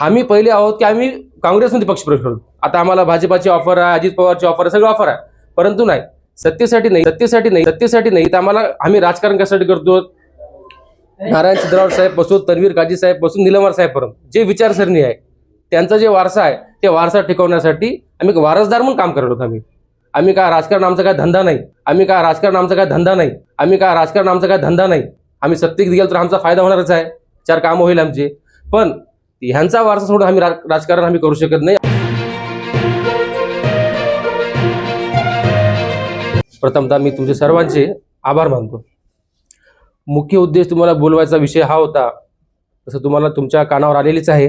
आम्ही पहिले आहोत की आम्ही काँग्रेसमध्ये पक्षप्रवेश करू. आता आम्हाला भाजपाची ऑफर आहे अजित पवारची ऑफर आहे सगळं ऑफर आहे. परंतु नाही सत्तेसाठी नाही सत्तेसाठी नाही सत्तेसाठी नाही. तर आम्हाला आम्ही राजकारण कशासाठी करतो? नारायण चित्रावर साहेबपासून तन्वीर काजी साहेबपासून निलमर साहेब पर्यंत. जे विचारसरणी आहे त्यांचा जे वारसा आहे ते वारसा टिकवण्यासाठी आम्ही वारसदार म्हणून काम करत आहोत आम्ही. आम्ही काय राजकारण आमचा काय धंदा नाही? आम्ही काय राजकारण आमचा काय धंदा नाही? आम्ही काय राजकारण आमचा काय धंदा नाही? आम्ही सत्तेत गेलो तर आमचा फायदा होणारच आहे. चार कामं होईल आमचे. पण ह्यांचा वारसा सोडून आम्ही राजकारण आम्ही करू शकत नाही. प्रथमतः मी तुमचे सर्वांचे आभार मानतो. मुख्य उद्देश तुम्हाला बोलवायचा विषय हा होता तसं तुम्हाला तुमच्या कानावर आलेलीच आहे.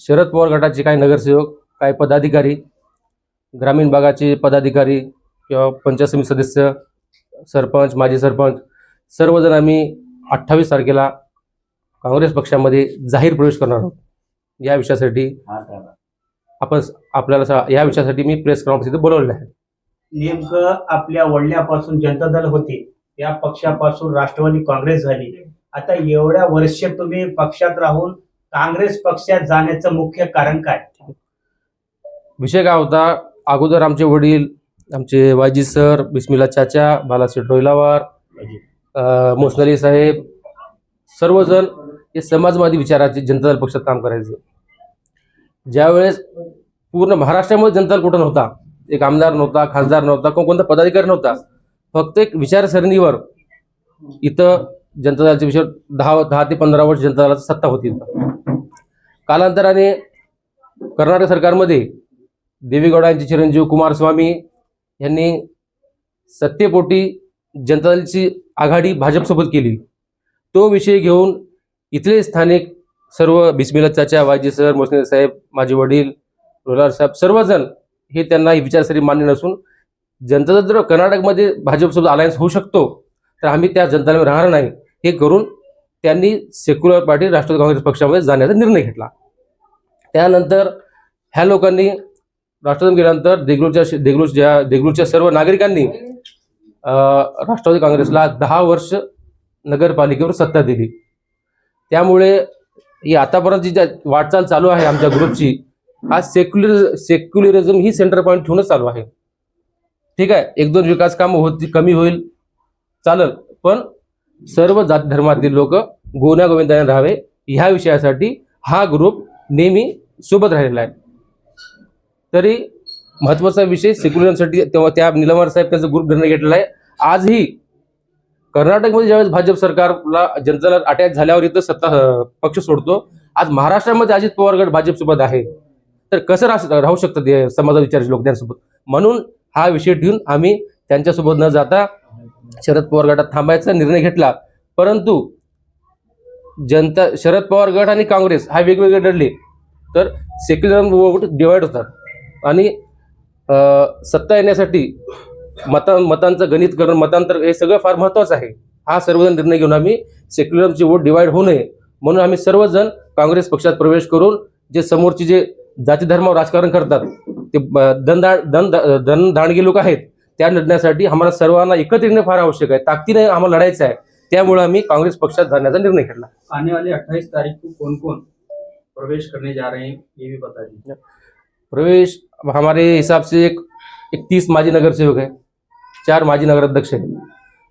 शरद पवार गटाचे काही नगरसेवक काही पदाधिकारी ग्रामीण भागाचे पदाधिकारी किंवा पंचायत समिती सदस्य सरपंच माजी सरपंच सर्वजण आम्ही अठ्ठावीस तारखेला काँग्रेस पक्षामध्ये जाहीर प्रवेश करणार आहोत. या विषयासाठी आपण आपल्याला या विषयासाठी मी प्रेस कॉन्फरन्स इथे बोलवलेलं आहे. नेमकं आपल्या वडिल्यापासून जनता दल होते या पक्षापासून राष्ट्रवादी काँग्रेस झाली. आता एवढ्या वर्ष तुम्ही पक्षात राहून काँग्रेस पक्षात जाण्याचं मुख्य कारण काय? विषय काय होता? अगोदर आमचे वडील आमचे वायजी सर बिस्मिला चाचा बालासेठ रोहिलावार मोसनली साहेब सर्वजण हे समाजवादी विचाराचे जनता दल पक्षात काम करायचे. ज्यावेळेस पूर्ण महाराष्ट्रामध्ये जनता दल कुठं नव्हता एक आमदार नव्हता खासदार नव्हता कोण कोणता पदाधिकारी नव्हता फक्त एक विचारसरणीवर इथं जनता दलाचे विषय दहा दहा ते पंधरा वर्ष जनता दलाची सत्ता होती कालांतराने कर्नाटक सरकारमध्ये देवेगौडा यांचे चिरंजीव कुमारस्वामी यांनी सत्तेपोटी जनता दलची आघाडी भाजपसोबत केली. तो विषय घेऊन इथले स्थानिक सर्व बिस्मिला चाचा वायजी सर मोसने साहेब माझे वडील रोलार साहेब सर्वजण हे त्यांना ही विचारसरी मान्य नसून जनता जर कर्नाटकमध्ये भाजपसोबत अलायन्स होऊ शकतो तर आम्ही त्या जनता राहणार नाही. हे करून त्यांनी सेक्युलर पार्टी राष्ट्रवादी काँग्रेस पक्षामध्ये जाण्याचा निर्णय घेतला. त्यानंतर ह्या लोकांनी राष्ट्रवादी गेल्यानंतर देगलूरच्या देगलूरच्या देगलूरच्या सर्व नागरिकांनी राष्ट्रवादी काँग्रेसला दहा वर्ष नगरपालिकेवर सत्ता दिली. त्यामुळे ही आतापर्यंत जी ज्या वाटचाल चालू आहे आमच्या ग्रुपची हा सेक्युलर सेक्युलरिझम ही सेंटर पॉईंट ठेवूनच चालू आहे. ठीक आहे एक दोन विकास कामं होती कमी होईल चालल. पण सर्व जात धर्मातील लोक गोण्यागोविंदाने राहावे ह्या विषयासाठी हा ग्रुप नेहमी सोबत राहिलेला आहे. तरी महत्त्वाचा विषय सेक्युलरसाठी तेव्हा त्या निलमार साहेब त्यांचा ग्रुप निर्णय घेतलेला आहे. आजही कर्नाटकमध्ये ज्यावेळेस भाजप सरकारला जनतेला अटॅक झाल्यावर इथं सत्ता पक्ष सोडतो. आज महाराष्ट्रामध्ये अजित पवार गट भाजपसोबत आहे. तर कसं राहू शकतात समाजा विचाराचे लोक त्यांच्यासोबत? म्हणून हा विषय ठेवून आम्ही त्यांच्यासोबत न जाता शरद पवार गटात थांबायचा निर्णय घेतला. परंतु जनता शरद पवार गट आणि काँग्रेस हा वेगवेगळे लढले. तर सेक्युलर वोट डिवाइड होतात. आणि सत्ता येण्यासाठी मता मतांचं गणित करणं मतांतर हे सगळं फार महत्त्वाचं आहे. हा सर्वजण निर्णय घेऊन आम्ही सेक्युलरचे वोट डिवाइड होऊ नये. म्हणून आम्ही सर्वजण काँग्रेस पक्षात प्रवेश करून जे समोरचे जे जाती धर्मावर राजकारण करतात ते दनदा दन धन दांडगे लोक आहेत त्या लढण्यासाठी आम्हाला सर्वांना एकत्र येणं फार आवश्यक आहे. ताकदीने आम्हाला लढायचं आहे. त्यामुळे आम्ही काँग्रेस पक्षात जाण्याचा निर्णय घेतला. आने वाले 28 तारीख को कौन कौन प्रवेश करने जा रहे हैं ये भी बता दीजिए. प्रवेश हमारे हिसाब से एक एक तीस माजी नगर सेवक है चार माजी नगर अध्यक्ष है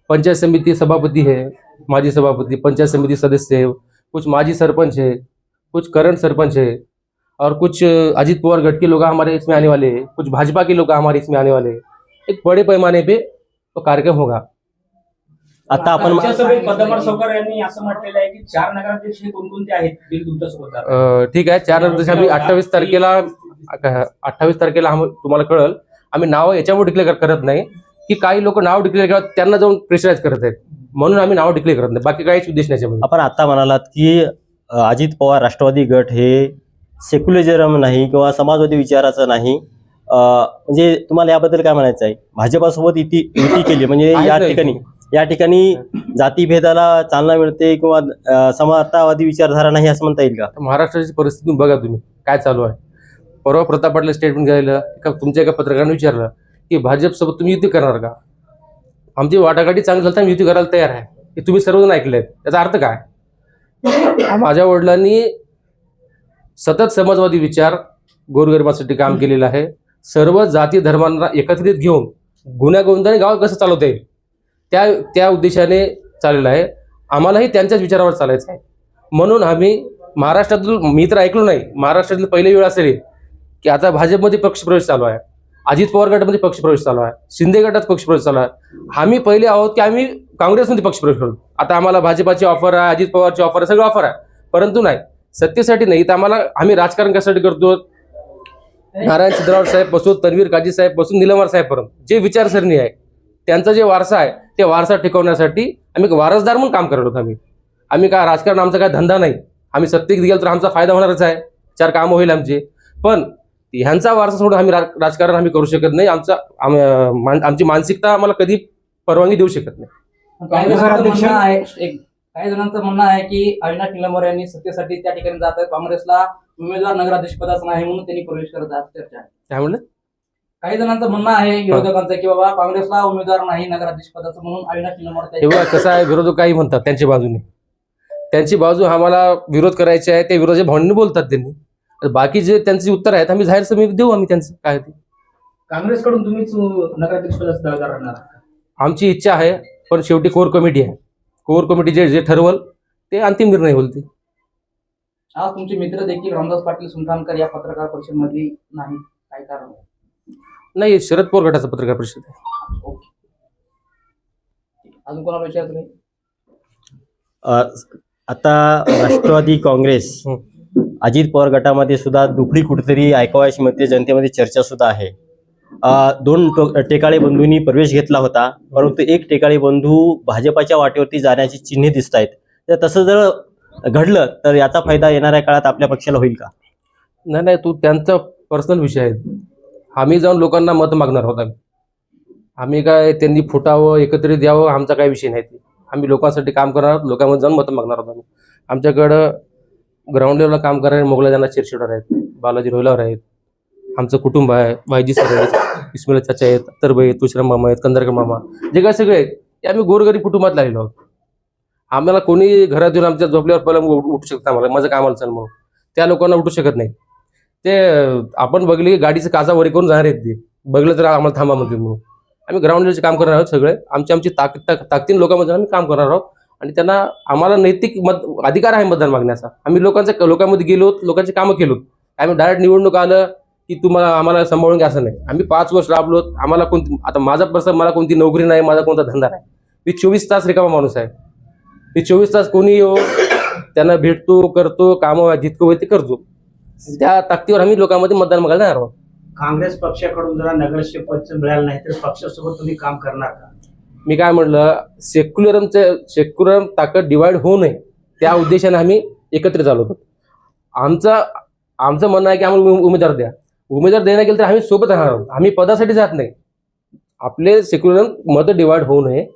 पंचायत समिति सभापति है माजी सभापति पंचायत समिति सदस्य है कुछ माजी सरपंच है कुछ करंट सरपंच है और कुछ अजीत पवार गट के लोग हमारे इसमें आने वाले हैं कुछ भाजपा के लोग हमारे इसमें आने वाले हैं। एक बड़े पैमाने पे तो कार्यक्रम होगा। आता आपण पद्मनाभ सवकार यांनी असं म्हटलेलं आहे की चार नगराध्यक्ष हे कोणकोणते आहेत? ठीक आहे. चार नंतर आम्ही अठ्ठावीस तारखेला अठ्ठावीस तारखेला आम- तुम्हाला कळल. आम्ही नाव याच्यामुळे डिक्लेअर करत नाही. की काही लोक नाव डिक्लेअर करतात त्यांना जाऊन प्रेशराईज करत आहेत. म्हणून आम्ही नाव डिक्लेअर करत नाही. बाकी काहीच उद्देश नाही याच्यामध्ये. आपण आता म्हणालात की अ, अजित पवार राष्ट्रवादी गट हे सेक्युलरिझम नाही किंवा समाजवादी विचाराचं नाही. अ, म्हणजे तुम्हाला याबद्दल काय म्हणायचं आहे? भाजपासोबत युती युती केली म्हणजे या नाही. ठिकाणी या ठिकाणी जातीभेदाला चालना मिळते किंवा अ, समतावादी विचारधारा नाही असं म्हणता येईल का? आता महाराष्ट्राची परिस्थिती बघा तुम्ही काय चालू आहे. परवा प्रताप पाटील स्टेटमेंट घ्यायला एका तुमच्या एका पत्रकाराने विचारलं की भाजपसोबत तुम्ही युती करणार का? आमची वाटाघाटी चांगली झाली तर आम्ही युती करायला तयार आहे. हे तुम्ही सर्वजण ऐकले त्याचा अर्थ काय? माझ्या वडिलांनी सतत समाजवादी विचार गोरगरिबासाठी काम केलेलं आहे. सर्व जाती धर्मांना एकत्रित घेऊन गुन्ह्यागोविंदाने गाव कसं चालवता येईल? त्या त्या उद्देशाने चाललेलं आहे. आम्हालाही त्यांच्याच विचारावर चालायचं आहे. म्हणून आम्ही महाराष्ट्रातील मी तर ऐकलो नाही महाराष्ट्रातील पहिली वेळ असेल की आता भाजपमध्ये पक्षप्रवेश चालू आहे. अजित पवार गटामध्ये पक्षप्रवेश चालू आहे. शिंदे गटात पक्षप्रवेश चालू आहे. आम्ही पहिले आहोत की आम्ही काँग्रेसमध्ये पक्षप्रवेश करू. आता आम्हाला भाजपाची ऑफर आहे अजित पवारची ऑफर आहे सगळं ऑफर आहे. परंतु नाही सत्तेसाठी नाही तर आम्हाला आम्ही राजकारण कशासाठी करतो? नारायण चिद्रावर साहेबपासून तन्वीर काजी साहेबपासून निलमवार साहेबपर्यंत जे विचारसरणी आहे त्यांचा जे वारसा आहे ते वारसा टिकवण्यासाठी आम्ही वारसदार म्हणून काम करत होतो आम्ही. आम्ही काय राजकारण आमचा काय धंदा नाही. आम्ही सत्तेत गेलो तर आमचा फायदा होणारच आहे. चार कामं होईल आमचे. पण ह्यांचा वारसा सोडून आम्ही रा- राजकारण आम्ही करू शकत नाही. आमचा आमची मानसिकता आम्हाला कधी परवानगी देऊ शकत नाही. काही जणांचं म्हणणं आहे एक काही जणांचं म्हणणं आहे की अविनाश निलंबर यांनी सत्तेसाठी त्या ठिकाणी जात आहेत. काँग्रेसला उमेदवार नगराध्यक्ष पदाचा नाही म्हणून त्यांनी प्रवेश करत आहेत. चर्चा. आहे काय म्हणलं? काही जणांचं म्हणणं आहे विरोधकांचं की बाबा काँग्रेसला उमेदवार नाही नगराध्यक्ष पदाचं म्हणून अविनाश निलंबर कसं आहे विरोधक काही म्हणतात त्यांच्या बाजूने. त्यांची बाजू आम्हाला विरोध करायची आहे. ते विरोधाच्या भावनेने बोलतात त्यांनी. बाकी जे त्यांची उत्तर आहेत आम्ही जाहीर समिती देऊ आम्ही त्यांचं काय ते. काँग्रेसकडून तुम्हीच नगराध्यक्ष पदाचा आहात. आमची इच्छा आहे पण शेवटी कोर कमिटी आहे. कोर कमिटी जे जे ठरवल ते अंतिम निर्णय होईल ते. आज तुमचे मित्र देखील रामदास पाटील सुलतानकर या पत्रकार परिषदेमध्ये नाही. काय कारण? नाही शरद पवार गटाचं पत्रकार परिषद आहे. ओके. अजून कोणाला विचारायचं नाही? अ, आता राष्ट्रवादी काँग्रेस हं. अजित पवार गटामध्ये सुद्धा दुपडी कुठेतरी ऐकावायची मध्ये जनतेमध्ये चर्चा सुद्धा आहे. दोन टेकाळी टेकाळे बंधूंनी प्रवेश घेतला होता परंतु एक टेकाळे बंधू भाजपाच्या वाटेवरती जाण्याची चिन्हे दिसत आहेत तर तसं जर घडलं तर याचा फायदा येणाऱ्या काळात आपल्या पक्षाला होईल का? नाही नाही तू त्यांचा पर्सनल विषय आहे. आम्ही जाऊन लोकांना मत मागणार होता. आम्ही आम्ही काय त्यांनी फुटावं एकत्रित द्यावं आमचा काही विषय नाही. ते आम्ही लोकांसाठी काम करणार लोकांमध्ये जाऊन मत मागणार आहोत आम्ही. आमच्याकडं ग्राउंड लेवलला काम करणारे मोगलाजांना चिरशिडर आहेत बालाजी रोहिलावर आहेत. आमचं कुटुंब आहे. वायजी सर आहेत. इस्मिला चाचा आहेत. तरबाई तुशराम मामा आहेत. कंदरकर मामा. जे काय सगळे आहेत ते आम्ही गोरगरीब कुटुंबात लागलेलो आहोत. आम्हाला कोणी घरात येऊन आमच्या झोपल्यावर पहिला उठू शकतं आम्हाला. माझं कामाला चल म्हणून त्या लोकांना उठू शकत नाही. ते आपण बघले की गाडीचं काचा वरी करून जाणार आहेत ते. बघलं तर आम्हाला थांबा म्हणतील म्हणून. आम्ही ग्राउंड लेवलचे काम करणार आहोत सगळे. आमची आमची ताकद ताक- ताकदीन लोकांमध्ये आम्ही काम करणार आहोत. आणि त्यांना आम्हाला नैतिक मत अधिकार आहे मतदान मागण्याचा. आम्ही लोकांच्या लोकांमध्ये गेलो लोकांची कामं केलो आम्ही डायरेक्ट निवडणूक आलं की तुम्हाला आम्हाला सांभाळून घ्या असं नाही. आम्ही पाच वर्ष राबलो आम्हाला कोणती आता माझा पर्सन मला कोणती नोकरी नाही माझा कोणता धंदा नाही. मी चोवीस तास रिकामा माणूस आहे. मी चोवीस तास कोणी येऊ त्यांना भेटतो करतो कामं जितकं होईल ते करतो. त्या ताकदीवर आम्ही लोकांमध्ये मतदान मागायला आहोत. काँग्रेस पक्षाकडून जरा नगरसेवक पद मिळालं नाही तर पक्षासोबत तुम्ही काम करणार का? मी काय म्हटलं सेक्युलरमचं सेक्युलरम ताकद डिवाइड होऊ नये त्या उद्देशाने आम्ही एकत्रित आलो होतो. आमचं आमचं म्हणणं आहे की आम्हाला उमे- उमेदवार द्या. उमेदवार द्यायला गेलं तर आम्ही सोबत राहणार आहोत. आम्ही पदासाठी जात नाही. आपले सेक्युलर मत डिवाइड होऊ नये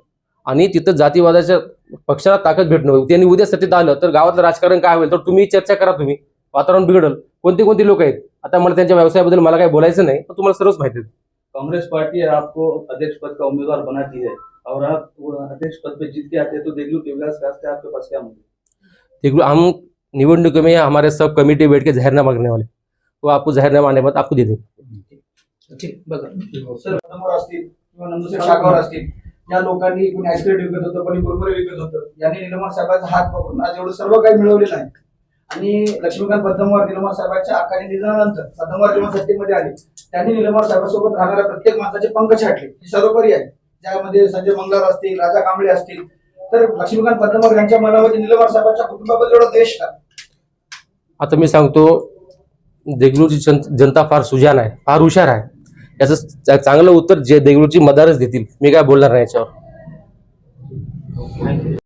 आणि तिथं जातीवादाच्या पक्षाला ताकद भेटणं. त्यांनी उद्या सत्तेत आलं तर गावातलं राजकारण काय होईल? तर तुम्ही चर्चा करा तुम्ही. वातावरण बिघडल. कोणते कोणती लोक आहेत? आता मला त्यांच्या व्यवसायाबद्दल मला काही बोलायचं नाही पण तुम्हाला सर्वच माहिती आहे. कांग्रेस पार्टी आपको अध्यक्ष पद का उमेदवार बनाती है? और आप वो अध्यक्ष पद पे जीत के आते हैं तो देगलू के विकास का रास्ते आपके पास क्या मुद्दे। देखो हम निवडणूक में हमारे सब कमेटी बैठ के जाहिरनामा मांगने वाले। तो आपको जाहिरनामा आने के बाद आपको दे देंगे। ठीक बघा। सर पदमावर असतील किंवा नंदुरच्या शाखावर असतील या लोकांनी कोणी विकत होतं कोणी विकत होतं यांनी साहेबांचा हात पकडून आज एवढं सर्व काही मिळवलेलं आहे. आणि लक्ष्मीकांत पद्मवार निलमर साहेबांच्या अकाली निधनानंतर पद्मवार जेव्हा सत्तेमध्ये आले त्यांनी निलमर साहेबांसोबत राहणाऱ्या प्रत्येक माणसाचे पंख छाटले हे सर्वोपरी आहे. ज्यामध्ये संजय मंगलार असतील राजा कांबळे असतील तर लक्ष्मीकांत पद्मवार यांच्या मनामध्ये निलमर साहेबांच्या कुटुंबाबद्दल एवढा देश का? आता मी सांगतो देगलूरची जन जनता फार सुजान आहे फार हुशार आहे. याचं चांगलं उत्तर जे देगलूरची मदारच देतील. मी काय बोलणार नाही याच्यावर.